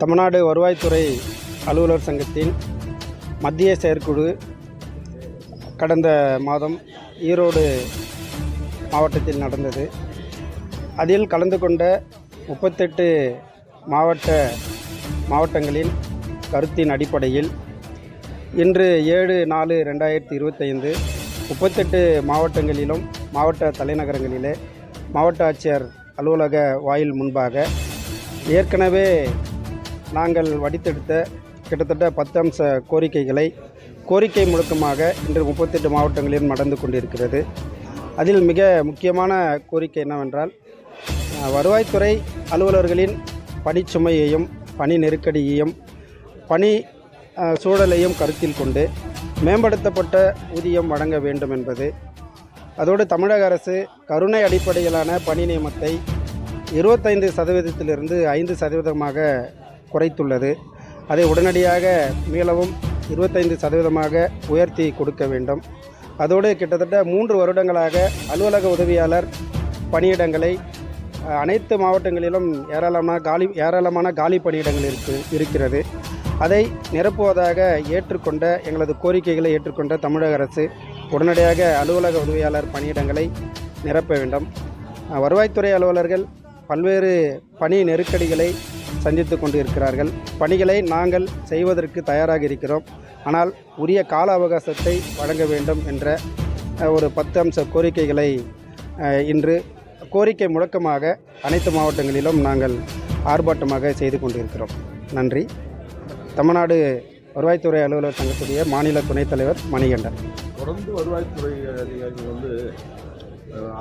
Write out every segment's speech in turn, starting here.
தமிழ்நாடு வருவாய்த்துறை அலுவலர் சங்கத்தின் மத்திய செயற்குழு கடந்த மாதம் ஈரோடு மாவட்டத்தில் நடந்தது. அதில் கலந்து கொண்ட முப்பத்தெட்டு மாவட்ட மாவட்டங்களின் கருத்தின் அடிப்படையில் இன்று ஏழு நாலு ரெண்டாயிரத்தி இருபத்தைந்து முப்பத்தெட்டு மாவட்டங்களிலும் மாவட்ட தலைநகரங்களிலே மாவட்ட ஆட்சியர் அலுவலக வாயில் முன்பாக ஏற்கனவே நாங்கள் வடித்தெடுத்த கிட்டத்தட்ட பத்து அம்ச கோரிக்கைகளை கோரிக்கை முழுக்கமாக இன்று முப்பத்தெட்டு மாவட்டங்களில் நடந்து கொண்டிருக்கிறது. அதில் மிக முக்கியமான கோரிக்கை என்னவென்றால் வருவாய்த்துறை அலுவலர்களின் பணிச்சுமையையும் பணி நெருக்கடியையும் பணி சூழலையும் கருத்தில் கொண்டு மேம்படுத்தப்பட்ட ஊதியம் வழங்க வேண்டும் என்பது அதோடு தமிழக அரசு கருணை அடிப்படையிலான பணி நியமத்தை இருபத்தைந்து சதவீதத்திலிருந்து ஐந்து சதவீதமாக குறைத்துள்ளது. அதை உடனடியாக மீளவும் இருபத்தைந்து சதவீதமாக உயர்த்தி கொடுக்க வேண்டும். அதோடு கிட்டத்தட்ட மூன்று வருடங்களாக அலுவலக உதவியாளர் பணியிடங்களை அனைத்து மாவட்டங்களிலும் ஏராளமான காலி ஏராளமான காலி பணியிடங்கள் இருக்கு இருக்கிறது. அதை நிரப்புவதாக ஏற்றுக்கொண்ட எங்களது கோரிக்கைகளை ஏற்றுக்கொண்ட தமிழக அரசு உடனடியாக அலுவலக உதவியாளர் பணியிடங்களை நிரப்ப வேண்டும். வருவாய்த்துறை அலுவலர்கள் பல்வேறு பணி நெருக்கடிகளை சந்தித்து கொண்டு இருக்கிறார்கள் பணிகளை நாங்கள் செய்வதற்கு தயாராக இருக்கிறோம். ஆனால் உரிய கால அவகாசத்தை வழங்க வேண்டும் என்ற ஒரு பத்து அம்ச கோரிக்கைகளை இன்று கோரிக்கை முழக்கமாக அனைத்து மாவட்டங்களிலும் நாங்கள் ஆர்ப்பாட்டமாக செய்து கொண்டிருக்கிறோம். நன்றி. தமிழ்நாடு வருவாய்த்துறை அலுவலர் சங்கத்துடைய மாநில துணைத் தலைவர் மணிகண்டன். தொடர்ந்து வருவாய்த்துறை அதிகாரிகள் வந்து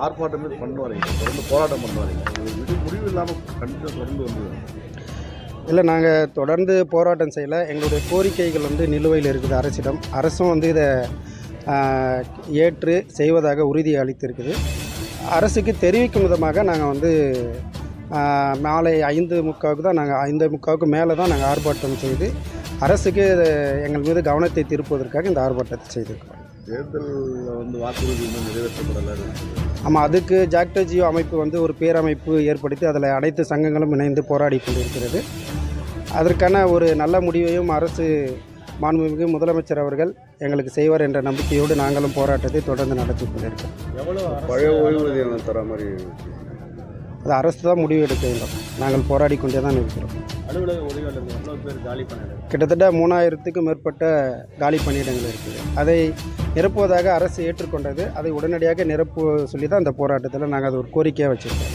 ஆர்ப்பாட்டமே பண்ண வரீங்க தொடர்ந்து போராட்டம் பண்ண வரீங்க இது முடிவு இல்லாமல் கண்டிப்பாக தொடர்ந்து வந்து இல்லை நாங்கள் தொடர்ந்து போராட்டம் செய்யலை. எங்களுடைய கோரிக்கைகள் வந்து நிலுவையில் இருக்குது அரசிடம். அரசும் வந்து இதை ஏற்று செய்வதாக உறுதி அளித்திருக்குது. அரசுக்கு தெரிவிக்கும் விதமாக நாங்கள் வந்து மாலை ஐந்து முக்காவுக்கு தான் நாங்கள் ஐந்து முக்காவுக்கு மேலே தான் நாங்கள் ஆர்ப்பாட்டம் செய்து அரசுக்கு இது எங்கள் மீது கவனத்தை திருப்புவதற்காக இந்த ஆர்ப்பாட்டத்தை செய்திருக்கிறோம். தேர்தலில் வந்து வாக்குறுதி நிறைவேற்றப்படலை. ஆமாம் அதுக்கு ஜாக்டோ ஜியோ அமைப்பு வந்து ஒரு பேரமைப்பு ஏற்படுத்தி அதில் அனைத்து சங்கங்களும் இணைந்து போராடி கொண்டிருக்கிறது. அதற்கான ஒரு நல்ல முடிவையும் அரசு மாண்புமிகு முதலமைச்சர் அவர்கள் எங்களுக்கு செய்வார் என்ற நம்பிக்கையோடு நாங்களும் போராட்டத்தை தொடர்ந்து நடத்தி கொண்டிருக்கிறோம் பழைய ஓய்வூதியம் தர மாதிரி அது அரசு தான் முடிவு எடுக்க வேண்டும். நாங்கள் போராடி கொண்டே தான் இருக்கிறோம். கிட்டத்தட்ட மூணாயிரத்துக்கும் மேற்பட்ட காலி பணியிடங்கள் இருக்குது அதை நிரப்புவதாக அரசு ஏற்றுக்கொண்டது. அதை உடனடியாக நிரப்பு சொல்லி தான் அந்த போராட்டத்தில் நாங்கள் அது ஒரு கோரிக்கையாக வச்சுருக்கோம்.